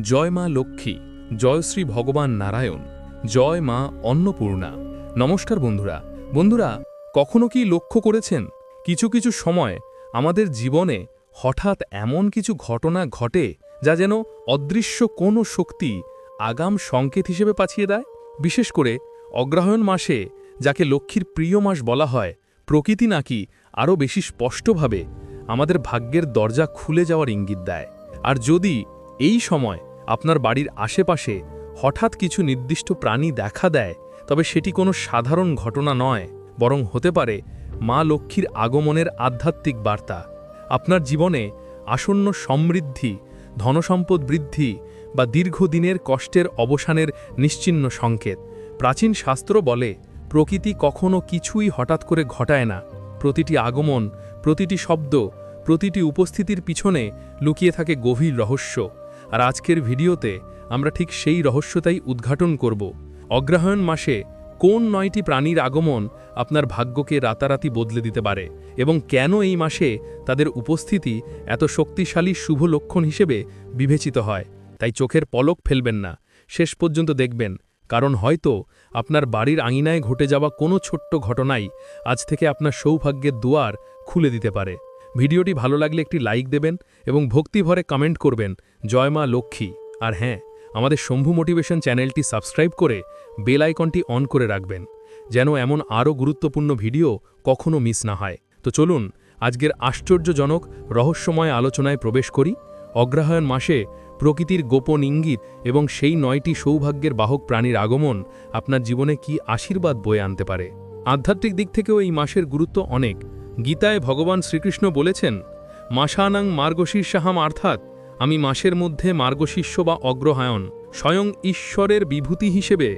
জয় মা লক্ষ্মী, জয় শ্রী ভগবান নারায়ণ, জয় মা অন্নপূর্ণা। নমস্কার বন্ধুরা। বন্ধুরা, কখনো কি লক্ষ্য করেছেন? কিছু কিছু সময় আমাদের জীবনে হঠাৎ এমন কিছু ঘটনা ঘটে যা যেন অদৃশ্য কোনো শক্তি আগাম সংকেত হিসেবে পাঠিয়ে দেয়? বিশেষ করে অগ্রহায়ণ মাসে, যাকে লক্ষ্মীর প্রিয় মাস বলা হয়, প্রকৃতি নাকি আরও বেশি স্পষ্টভাবে আমাদের ভাগ্যের দরজা খুলে যাওয়ার ইঙ্গিত দেয়। আর যদি এই সময় আপনার বাড়ির আশেপাশে হঠাৎ কিছু নির্দিষ্ট প্রাণী দেখা দেয়, তবে সেটি কোনো সাধারণ ঘটনা নয়, বরং হতে পারে মা লক্ষ্মীর আগমনের আধ্যাত্মিক বার্তা। আপনার জীবনে আসন্ন সমৃদ্ধি, ধনসম্পদ বৃদ্ধি বা দীর্ঘদিনের কষ্টের অবসানের নিশ্চিহ্ন সংকেত। প্রাচীন শাস্ত্র বলে, প্রকৃতি কখনো কিছুই হঠাৎ করে ঘটায় না। প্রতিটি আগমন, প্রতিটি শব্দ, প্রতিটি উপস্থিতির পিছনে লুকিয়ে থাকে গভীর রহস্য। আর আজকের ভিডিওতে আমরা ঠিক সেই রহস্যতাই উদ্ঘাটন করব। অগ্রহায়ণ মাসে কোন নয়টি প্রাণীর আগমন আপনার ভাগ্যকে রাতারাতি বদলে দিতে পারে এবং কেন এই মাসে তাদের উপস্থিতি এত শক্তিশালী শুভ লক্ষণ হিসেবে বিবেচিত হয়? তাই চোখের পলক ফেলবেন না। শেষ পর্যন্ত দেখবেন। কারণ হয়তো আপনার বাড়ির আঙিনায় ঘটে যাওয়া কোনো ছোট্ট ঘটনাই আজ থেকে আপনার সৌভাগ্যের দুয়ার খুলে দিতে পারে। ভিডিওটি ভালো লাগলে একটি লাইক দেবেন এবং ভক্তিভরে কমেন্ট করবেন, জয় মা লক্ষ্মী। আর হ্যাঁ আমাদের শম্ভু মোটিভেশন চ্যানেলটি সাবস্ক্রাইব করে বেল আইকনটি অন করে রাখবেন, যেন এমন আরও গুরুত্বপূর্ণ ভিডিও কখনো মিস না হয়। তো চলুন, আজকের আশ্চর্যজনক রহস্যময় আলোচনায় প্রবেশ করি। অগ্রহায়ণ মাসে প্রকৃতির গোপন ইঙ্গিত এবং সেই নয়টি সৌভাগ্যের বাহক প্রাণীর আগমন আপনার জীবনে কি আশীর্বাদ বয়ে আনতে পারে? আধ্যাত্মিক দিক থেকেও এই মাসের গুরুত্ব অনেক। গীতায় ভগবান শ্রীকৃষ্ণ বলেছেন, মাসানাং মার্গশীর্ষাহাম অর্থাৎ আমি মাসের মধ্যে মার্গশিষ্য বা অগ্রহায়ণ, স্বয়ং ঈশ্বরের বিভূতি হিসেবে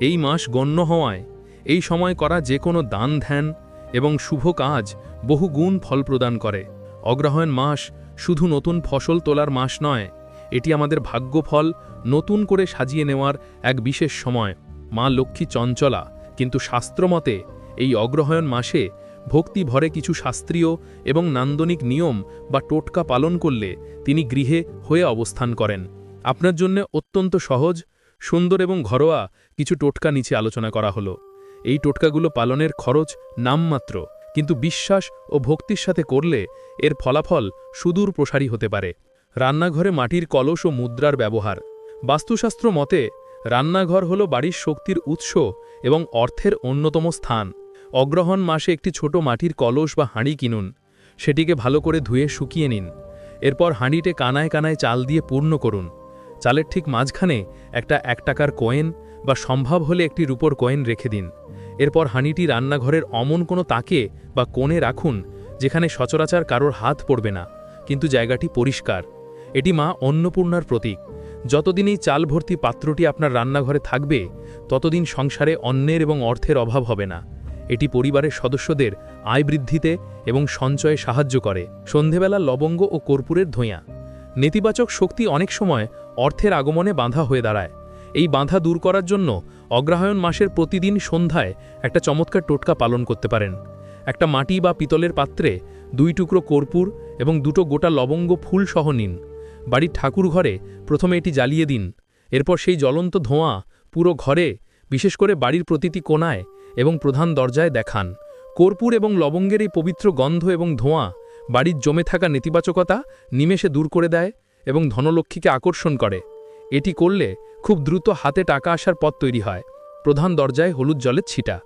এই মাস গণ্য হওয়ায়, এই সময় করা যে কোনো দান ধ্যান এবং শুভ কাজ বহু গুণ ফল প্রদান করে। অগ্রহায়ণ মাস শুধু নতুন ফসল তোলার মাস নয়, এটি আমাদের ভাগ্যফল নতুন করে সাজিয়ে নেওয়ার এক বিশেষ সময়। মা লক্ষ্মী চঞ্চলা, কিন্তু শাস্ত্রমতে এই অগ্রহায়ণ মাসে ভক্তি ভরে কিছু শাস্ত্রীয় এবং নান্দনিক নিয়ম বা টোটকা পালন করলে তিনি গৃহে হয়ে অবস্থান করেন। আপনার জন্য অত্যন্ত সহজ, সুন্দর এবং ঘরোয়া কিছু টোটকা নিচে আলোচনা করা হলো। এই টোটকাগুলো পালনের খরচ নামমাত্র, কিন্তু বিশ্বাস ও ভক্তির সাথে করলে এর ফলাফল সুদূর প্রসারী হতে পারে। রান্নাঘরে মাটির কলস ও মুদ্রার ব্যবহার। বাস্তুশাস্ত্র মতে, রান্নাঘর হল বাড়ির শক্তির উৎস এবং অর্থের অন্যতম স্থান। অগ্রহণ মাসে একটি ছোট মাটির কলস বা হাঁড়ি কিনুন। সেটিকে ভালো করে ধুয়ে শুকিয়ে নিন। এরপর হাঁড়িতে কানায় কানায় চাল দিয়ে পূর্ণ করুন। চালের ঠিক মাঝখানে একটা এক টাকার কয়েন বা সম্ভব হলে একটি রূপর কয়েন রেখে দিন। এরপর হাঁড়িটি রান্নাঘরের অমন কোনো তাকে বা কোণে রাখুন, যেখানে সচরাচর কারোর হাত পড়বে না, কিন্তু জায়গাটি পরিষ্কার। এটি মা অন্নপূর্ণার প্রতীক। যতদিন এই চাল ভর্তি পাত্রটি আপনার রান্নাঘরে থাকবে, ততদিন সংসারে অন্নের এবং অর্থের অভাব হবে না। এটি পরিবারের সদস্যদের আয় বৃদ্ধিতে এবং সঞ্চয়ে সাহায্য করে। সন্ধেবেলা লবঙ্গ ও কর্পূরের ধোঁয়া। নেতিবাচক শক্তি অনেক সময় অর্থের আগমনে বাঁধা হয়ে দাঁড়ায়। এই বাঁধা দূর করার জন্য অগ্রহায়ণ মাসের প্রতিদিন সন্ধ্যায় একটা চমৎকার টোটকা পালন করতে পারেন। একটা মাটি বা পিতলের পাত্রে দুই টুকরো কর্পূর এবং দুটো গোটা লবঙ্গ ফুল সহ নিন। বাড়ির ঠাকুর ঘরে প্রথমে এটি জ্বালিয়ে দিন। এরপর সেই জ্বলন্ত ধোঁয়া পুরো ঘরে, বিশেষ করে বাড়ির প্রতিটি কোনায় এবং প্রধান দরজায় দেখান। কর্পূর এবং লবঙ্গের এই পবিত্র গন্ধ এবং ধোঁয়া বাড়ির জমে থাকা নেতিবাচকতা নিমেষে দূর করে দেয় এবং ধনলক্ষ্মীকে আকর্ষণ করে। এটি করলে খুব দ্রুত হাতে টাকা আসার পথ তৈরি হয়। প্রধান দরজায় হলুদ জলের ছিটা।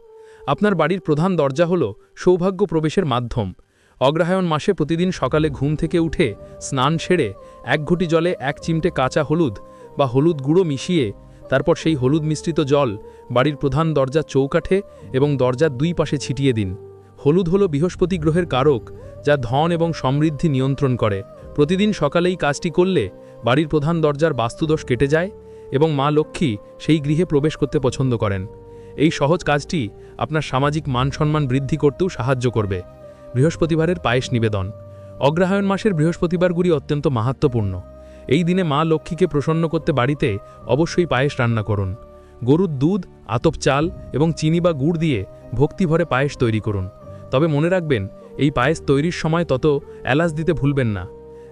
আপনার বাড়ির প্রধান দরজা হল সৌভাগ্য প্রবেশের মাধ্যম। অগ্রহায়ণ মাসে প্রতিদিন সকালে ঘুম থেকে উঠে স্নান সেরে এক ঘটি জলে এক চিমটে কাঁচা হলুদ বা হলুদ গুঁড়ো মিশিয়ে তারপর সেই হলুদ মিশ্রিত জল বাড়ির প্রধান দরজার চৌকাঠে এবং দরজার দুই পাশে ছিটিয়ে দিন। হলুদ হল বৃহস্পতি গ্রহের কারক, যা ধন এবং সমৃদ্ধি নিয়ন্ত্রণ করে। প্রতিদিন সকালেই কাজটি করলে বাড়ির প্রধান দরজার বাস্তুদোষ কেটে যায় এবং মা লক্ষ্মী সেই গৃহে প্রবেশ করতে পছন্দ করেন। এই সহজ কাজটি আপনার সামাজিক মান সম্মান বৃদ্ধি করতেও সাহায্য করবে। বৃহস্পতিবারের পায়েস নিবেদন। অগ্রহায়ণ মাসের বৃহস্পতিবারগুলি অত্যন্ত মাহাত্মপূর্ণ এই দিনে মা লক্ষ্মীকে প্রসন্ন করতে বাড়িতে অবশ্যই পায়েস রান্না করুন। গরুর দুধ, আতপ চাল এবং চিনি বা গুড় দিয়ে ভক্তিভরে পায়েস তৈরি করুন। তবে মনে রাখবেন, এই পায়েস তৈরির সময় তত এলাচ দিতে ভুলবেন না।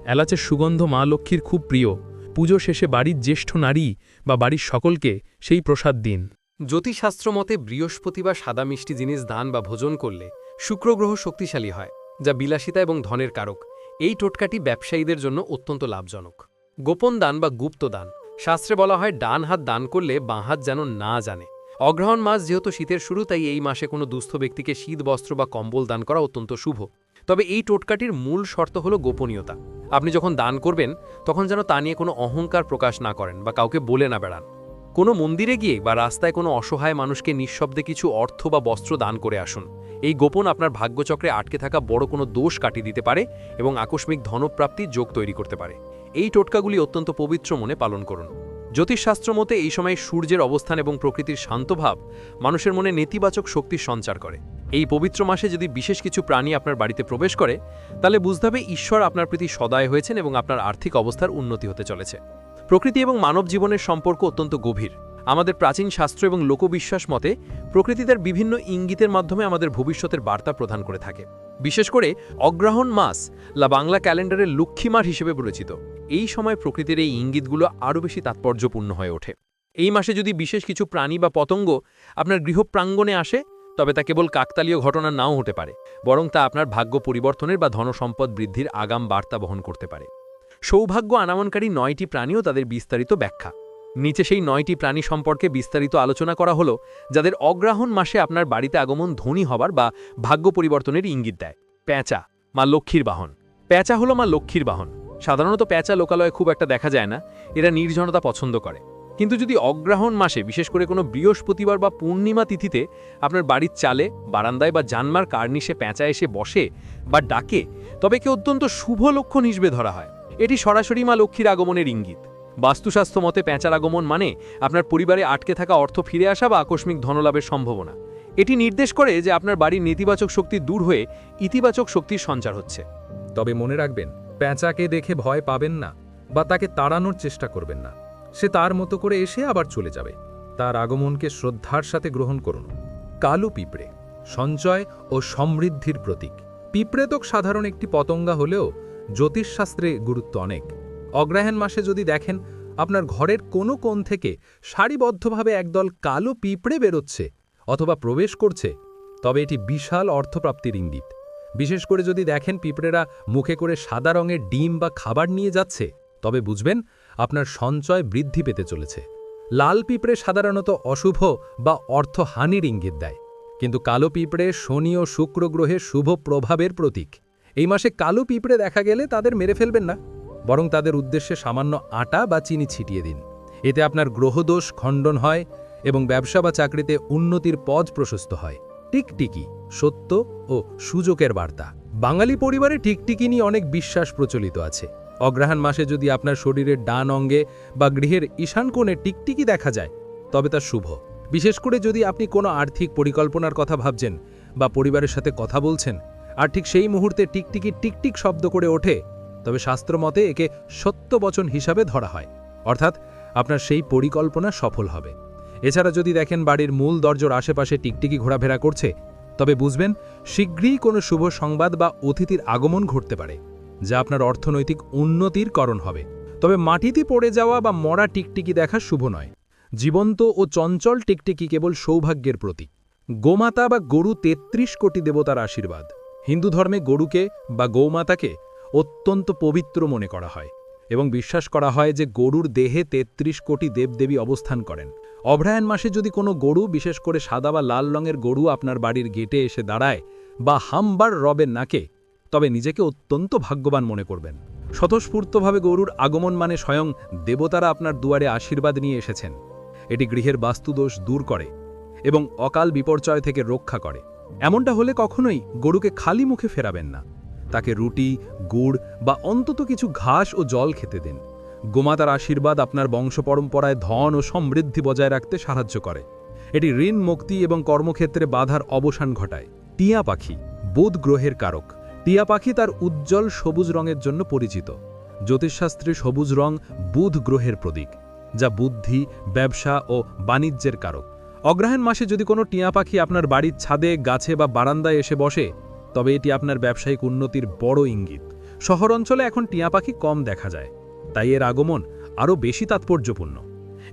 এলাচের সুগন্ধ মা লক্ষ্মীর খুব প্রিয়। পুজো শেষে বাড়ির জ্যেষ্ঠ নারী বা বাড়ির সকলকে সেই প্রসাদ দিন। জ্যোতিষশাস্ত্র মতে বৃহস্পতি বা সাদা মিষ্টি জিনিস দান বা ভোজন করলে শুক্রগ্রহ শক্তিশালী হয়, যা বিলাসিতা এবং ধনের কারক। এই টোটকাটি ব্যবসায়ীদের জন্য অত্যন্ত লাভজনক। গোপন দান বা গুপ্ত দান। শাস্ত্রে বলা হয়, ডান হাত দান করলে বাঁ হাত যেন না জানে। অগ্রহণ মাস যেহেতু শীতের শুরু, তাই এই মাসে কোনো দুস্থ ব্যক্তিকে শীত, বস্ত্র বা কম্বল দান করা অত্যন্ত শুভ। তবে এই টোটকাটির মূল শর্ত হল গোপনীয়তা। আপনি যখন দান করবেন, তখন যেন তা নিয়ে কোনো অহংকার প্রকাশ না করেন বা কাউকে বলে না বেড়ান। কোনো মন্দিরে গিয়ে বা রাস্তায় কোনো অসহায় মানুষকে নিঃশব্দে কিছু অর্থ বা বস্ত্র দান করে আসুন। এই গোপন আপনার ভাগ্যচক্রে আটকে থাকা বড় কোনো দোষ কাটিয়ে দিতে পারে এবং আকস্মিক ধনপ্রাপ্তির যোগ তৈরি করতে পারে। এই টোটকাগুলি অত্যন্ত পবিত্র মনে পালন করুন। জ্যোতিষশাস্ত্র মতে এই সময় সূর্যের অবস্থান এবং প্রকৃতির শান্তভাব মানুষের মনে নেতিবাচক শক্তি সঞ্চার করে। এই পবিত্র মাসে যদি বিশেষ কিছু প্রাণী আপনার বাড়িতে প্রবেশ করে, তাহলে বুঝতে হবে ঈশ্বর আপনার প্রতি সদায় হয়েছেন এবং আপনার আর্থিক অবস্থার উন্নতি হতে চলেছে। প্রকৃতি এবং মানব জীবনের সম্পর্ক অত্যন্ত গভীর। আমাদের প্রাচীন শাস্ত্র এবং লোকবিশ্বাস মতে প্রকৃতি তার বিভিন্ন ইঙ্গিতের মাধ্যমে আমাদের ভবিষ্যতের বার্তা প্রদান করে থাকে। বিশেষ করে অগ্রহণ মাস লা বাংলা ক্যালেন্ডারের লক্ষ্মী মাস হিসেবে পরিচিত এই সময় প্রকৃতির এই ইঙ্গিতগুলো আরও বেশি তাৎপর্যপূর্ণ হয়ে ওঠে। এই মাসে যদি বিশেষ কিছু প্রাণী বা পতঙ্গ আপনার গৃহ প্রাঙ্গণে আসে, তবে তা কেবল কাকতালীয় ঘটনা নাও হতে পারে, বরং তা আপনার ভাগ্য পরিবর্তনের বা ধনসম্পদ বৃদ্ধির আগাম বার্তা বহন করতে পারে। সৌভাগ্য আনামনকারী নয়টি প্রাণীও তাদের বিস্তারিত ব্যাখ্যা। নিচে সেই নয়টি প্রাণী সম্পর্কে বিস্তারিত আলোচনা করা হলো, যাদের অগ্রাহণ মাসে আপনার বাড়িতে আগমন ধনী হবার বা ভাগ্য পরিবর্তনের ইঙ্গিত দেয়। প্যাঁচা, মা লক্ষ্মীর বাহন। প্যাঁচা হলো মা লক্ষ্মীর বাহন। সাধারণত প্যাঁচা লোকালয়ে খুব একটা দেখা যায় না, এরা নির্জনতা পছন্দ করে। কিন্তু যদি অগ্রহণ মাসে, বিশেষ করে কোনো বৃহস্পতিবার বা পূর্ণিমা তিথিতে, আপনার বাড়ির চালে, বারান্দায় বা জানমার কার্নিশে প্যাঁচা এসে বসে বা ডাকে, তবে কে অত্যন্ত শুভ লক্ষণ হিসেবে ধরা হয়। এটি সরাসরি মা লক্ষ্মীর আগমনের ইঙ্গিত। বাস্তুস্বাস্থ্য মতে প্যাঁচার আগমন মানে আপনার পরিবারে আটকে থাকা অর্থ ফিরে আসা বা আকস্মিক ধনলাভের সম্ভাবনা। এটি নির্দেশ করে যে আপনার বাড়ির নেতিবাচক শক্তি দূর হয়ে ইতিবাচক শক্তির সঞ্চার হচ্ছে। তবে মনে রাখবেন, প্যাঁচাকে দেখে ভয় পাবেন না বা তাকে তাড়ানোর চেষ্টা করবেন না। সে তার মতো করে এসে আবার চলে যাবে। তার আগমনকে শ্রদ্ধার সাথে গ্রহণ করুন। কালো পিঁপড়ে, সঞ্চয় ও সমৃদ্ধির প্রতীক। পিঁপড়ে তো সাধারণ একটি পতঙ্গা হলেও জ্যোতিষশাস্ত্রে গুরুত্ব অনেক। অগ্রহায়ণ মাসে যদি দেখেন, আপনার ঘরের কোনো কোণ থেকে সারিবদ্ধভাবে একদল কালো পিঁপড়ে বেরোচ্ছে অথবা প্রবেশ করছে, তবে এটি বিশাল অর্থপ্রাপ্তির ইঙ্গিত। বিশেষ করে যদি দেখেন পিঁপড়েরা মুখে করে সাদা রঙের ডিম বা খাবার নিয়ে যাচ্ছে, তবে বুঝবেন আপনার সঞ্চয় বৃদ্ধি পেতে চলেছে। লাল পিঁপড়ে সাধারণত অশুভ বা অর্থহানির ইঙ্গিত দেয়, কিন্তু কালো পিঁপড়ে শনি ও শুক্র গ্রহের শুভ প্রভাবের প্রতীক। এই মাসে কালো পিঁপড়ে দেখা গেলে তাদের মেরে ফেলবেন না। বরং তাদের উদ্দেশ্যে সামান্য আটা বা চিনি ছিটিয়ে দিন। এতে আপনার গ্রহদোষ খণ্ডন হয় এবং ব্যবসা বা চাকরিতে উন্নতির পথ প্রশস্ত হয়। টিকটিকি, সত্য ও সুযোগের বার্তা। বাঙালি পরিবারে টিকটিকি নিয়ে অনেক বিশ্বাস প্রচলিত আছে। অগ্রহায়ণ মাসে যদি আপনার শরীরের ডান অঙ্গে বা গৃহের ঈশান কোণে টিকটিকি দেখা যায়, তবে তা শুভ। বিশেষ করে যদি আপনি কোনো আর্থিক পরিকল্পনার কথা ভাবছেন বা পরিবারের সাথে কথা বলছেন, আর ঠিক সেই মুহূর্তে টিকটিকি টিকটিক শব্দ করে ওঠে তবে শাস্ত্রমতে একে সত্য বচন হিসাবে ধরা হয়। অর্থাৎ, আপনার সেই পরিকল্পনা সফল হবে। এছাড়া যদি দেখেন বাড়ির মূল দরজার আশেপাশে টিকটিকি ঘোরাফেরা করছে, তবে বুঝবেন, শীঘ্রই কোনো শুভ সংবাদ বা অতিথির আগমন ঘটতে পারে, যা আপনার অর্থনৈতিক উন্নতির করণ হবে। তবে মাটিতে পড়ে যাওয়া বা মরা টিকটিকি দেখা শুভ নয়। জীবন্ত ও চঞ্চল টিকটিকি কেবল সৌভাগ্যের প্রতীক। গোমাতা বা গরু ৩৩ কোটি দেবতার আশীর্বাদ। হিন্দু ধর্মে গরুকে বা গৌমাতাকে অত্যন্ত পবিত্র মনে করা হয় এবং বিশ্বাস করা হয় যে গরুর দেহে ৩৩ কোটি দেবদেবী অবস্থান করেন। অভ্রায়ণ মাসে যদি কোনো গরু, বিশেষ করে সাদা বা লাল রঙের গরু আপনার বাড়ির গেটে এসে দাঁড়ায় বা হামবার রবের নাকে, তবে নিজেকে অত্যন্ত ভাগ্যবান মনে করবেন। স্বতঃস্ফূর্তভাবে গরুর আগমন মানে স্বয়ং দেবতারা আপনার দুয়ারে আশীর্বাদ নিয়ে এসেছেন। এটি গৃহের বাস্তুদোষ দূর করে এবং অকাল বিপর্যয় থেকে রক্ষা করে। এমনটা হলে কখনোই গরুকে খালি মুখে ফেরাবেন না। তাকে রুটি, গুড় বা অন্তত কিছু ঘাস ও জল খেতে দিন। গোমাতার আশীর্বাদ আপনার বংশ পরম্পরায় ধন ও সমৃদ্ধি বজায় রাখতে সাহায্য করে। এটি ঋণ, মুক্তি এবং কর্মক্ষেত্রে বাধার অবসান ঘটায়। টিয়া পাখি, বুধ গ্রহের কারক। টিয়া পাখি তার উজ্জ্বল সবুজ রঙের জন্য পরিচিত। জ্যোতিষশাস্ত্রে সবুজ রং বুধ গ্রহের প্রতীক, যা বুদ্ধি, ব্যবসা ও বাণিজ্যের কারক। অগ্রহায়ণ মাসে যদি কোনো টিয়া পাখি আপনার বাড়ির ছাদে, গাছে বা বারান্দায় এসে বসে তবে এটি আপনার ব্যবসায়িক উন্নতির বড় ইঙ্গিত। শহর অঞ্চলে এখন টিয়া পাখি কম দেখা যায়। তাই এর আগমন আরও বেশি তাৎপর্যপূর্ণ।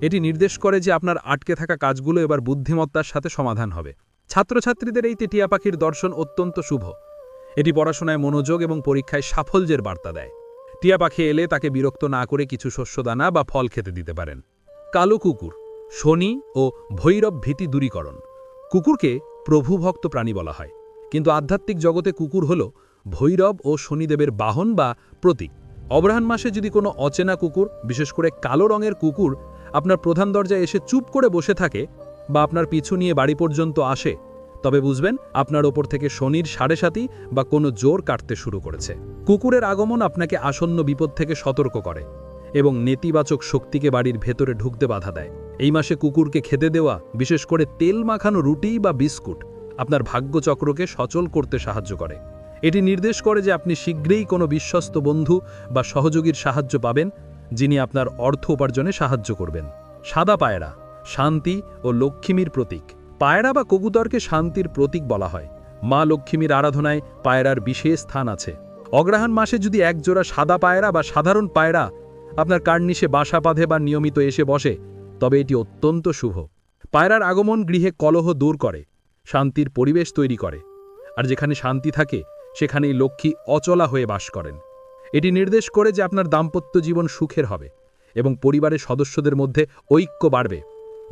এটি নির্দেশ করে যে আপনার আটকে থাকা কাজগুলো এবার বুদ্ধিমত্তার সাথে সমাধান হবে। ছাত্রছাত্রীদের এই টিয়া পাখির দর্শন অত্যন্ত শুভ। এটি পড়াশোনায় মনোযোগ এবং পরীক্ষায় সাফল্যের বার্তা দেয়। টিয়া পাখি এলে তাকে বিরক্ত না করে কিছু শস্যদানা বা ফল খেতে দিতে পারেন। কালো কুকুর, শনি ও ভৈরব ভীতি দূরীকরণ। কুকুরকে প্রভুভক্ত প্রাণী বলা হয়। কিন্তু আধ্যাত্মিক জগতে কুকুর হল ভৈরব ও শনিদেবের বাহন বা প্রতীক। অবরাহান মাসে যদি কোনো অচেনা কুকুর, বিশেষ করে কালো রঙের কুকুর, আপনার প্রধান দরজায় এসে চুপ করে বসে থাকে বা আপনার পিছু নিয়ে বাড়ি পর্যন্ত আসে, তবে বুঝবেন আপনার ওপর থেকে শনির সাড়ে সাতি বা কোনো জোর কাটতে শুরু করেছে। কুকুরের আগমন আপনাকে আসন্ন বিপদ থেকে সতর্ক করে এবং নেতিবাচক শক্তিকে বাড়ির ভেতরে ঢুকতে বাধা দেয়। এই মাসে কুকুরকে খেতে দেওয়া, বিশেষ করে তেল মাখানো রুটি বা বিস্কুট আপনার ভাগ্যচক্রকে সচল করতে সাহায্য করে। এটি নির্দেশ করে যে আপনি শীঘ্রই কোনো বিশ্বস্ত বন্ধু বা সহযোগীর সাহায্য পাবেন, যিনি আপনার অর্থ উপার্জনে সাহায্য করবেন। সাদা পায়রা, শান্তি ও লক্ষ্মীর প্রতীক। পায়রা বা কবুতরকে শান্তির প্রতীক বলা হয়। মা লক্ষ্মীর আরাধনায় পায়রার বিশেষ স্থান আছে। অগ্রহায়ণ মাসে যদি একজোড়া সাদা পায়রা বা সাধারণ পায়রা আপনার কার্নিশে বাসা বাঁধে বা নিয়মিত এসে বসে, তবে এটি অত্যন্ত শুভ। পায়রার আগমন গৃহে কলহ দূর করে। শান্তির পরিবেশ তৈরি করে। আর যেখানে শান্তি থাকে, সেখানেই লক্ষ্মী অচলা হয়ে বাস করেন। এটি নির্দেশ করে যে আপনার দাম্পত্য জীবন সুখের হবে এবং পরিবারের সদস্যদের মধ্যে ঐক্য বাড়বে,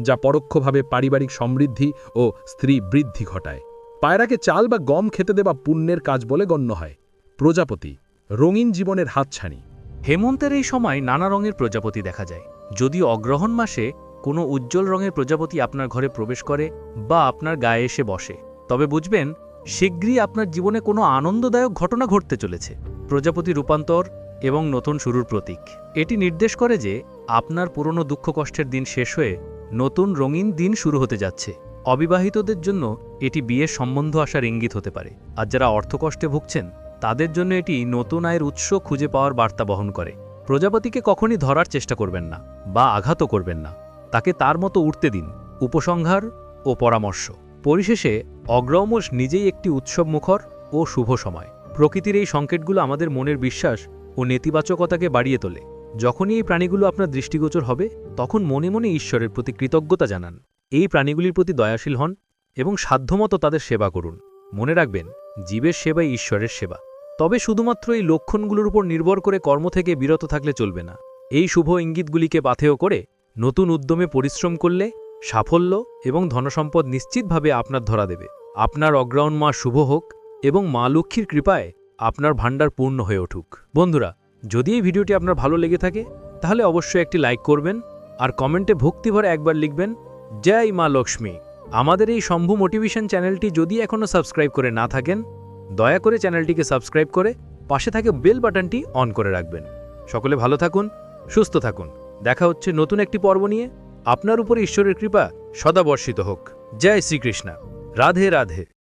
যা পরোক্ষভাবে পারিবারিক সমৃদ্ধি ও স্ত্রী বৃদ্ধি ঘটায়। পায়রাকে চাল বা গম খেতে দেওয়া পুণ্যের কাজ বলে গণ্য হয়। প্রজাপতি, রঙিন জীবনের হাতছানি। হেমন্তের এই সময় নানা রঙের প্রজাপতি দেখা যায়। যদি অগ্রহণ মাসে কোনো উজ্জ্বল রঙের প্রজাপতি আপনার ঘরে প্রবেশ করে বা আপনার গায়ে এসে বসে। তবে বুঝবেন, শীঘ্রই আপনার জীবনে কোনো আনন্দদায়ক ঘটনা ঘটতে চলেছে। প্রজাপতি রূপান্তর এবং নতুন শুরুর প্রতীক। এটি নির্দেশ করে যে আপনার পুরনো দুঃখ কষ্টের দিন শেষ হয়ে নতুন রঙিন দিন শুরু হতে যাচ্ছে। অবিবাহিতদের জন্য এটি বিয়ের সম্বন্ধ আসার ইঙ্গিত হতে পারে। আর যারা অর্থকষ্টে ভুগছেন, তাদের জন্য এটি নতুন আয়ের উৎস খুঁজে পাওয়ার বার্তা বহন করে। প্রজাপতিকে কখনই ধরার চেষ্টা করবেন না বা আঘাতও করবেন না। তাকে তার মতো উঠতে দিন, উপসংহার ও পরামর্শ। পরিশেষে অগ্রমশ নিজেই একটি উৎসবমুখর ও শুভ সময়। প্রকৃতির এই সংকেতগুলো আমাদের মনের বিশ্বাস ও নেতিবাচকতাকে বাড়িয়ে তোলে। যখনই এই প্রাণীগুলো আপনার দৃষ্টিগোচর হবে, তখন মনে মনে ঈশ্বরের প্রতি কৃতজ্ঞতা জানান। এই প্রাণীগুলির প্রতি দয়াশীল হন এবং সাধ্যমতো তাদের সেবা করুন। মনে রাখবেন, জীবের সেবাই ঈশ্বরের সেবা। তবে শুধুমাত্র এই লক্ষণগুলোর উপর নির্ভর করে কর্ম থেকে বিরত থাকলে চলবে না। এই শুভ ইঙ্গিতগুলিকে পাথেয় করে নতুন উদ্যমে পরিশ্রম করলে সাফল্য এবং ধনসম্পদ নিশ্চিতভাবে আপনার ধরা দেবে। আপনার অগ্রায়ণ মা শুভ হোক এবং মা লক্ষ্মীর কৃপায় আপনার ভাণ্ডার পূর্ণ হয়ে উঠুক। বন্ধুরা, যদি এই ভিডিওটি আপনার ভালো লেগে থাকে, তাহলে অবশ্যই একটি লাইক করবেন আর কমেন্টে ভক্তিভরে একবার লিখবেন, জয় মা লক্ষ্মী। আমাদের এই শম্ভু মোটিভেশন চ্যানেলটি যদি এখনও সাবস্ক্রাইব করে না থাকেন, দয়া করে চ্যানেলটিকে সাবস্ক্রাইব করে পাশে থাকে বেল বাটনটি অন করে রাখবেন। সকলে ভালো থাকুন, সুস্থ থাকুন। দেখা হচ্ছে নতুন একটি পর্ব নিয়ে। আপনার উপরে ঈশ্বরের কৃপা সদাবর্ষিত হোক। জয় শ্রীকৃষ্ণা। রাধে রাধে।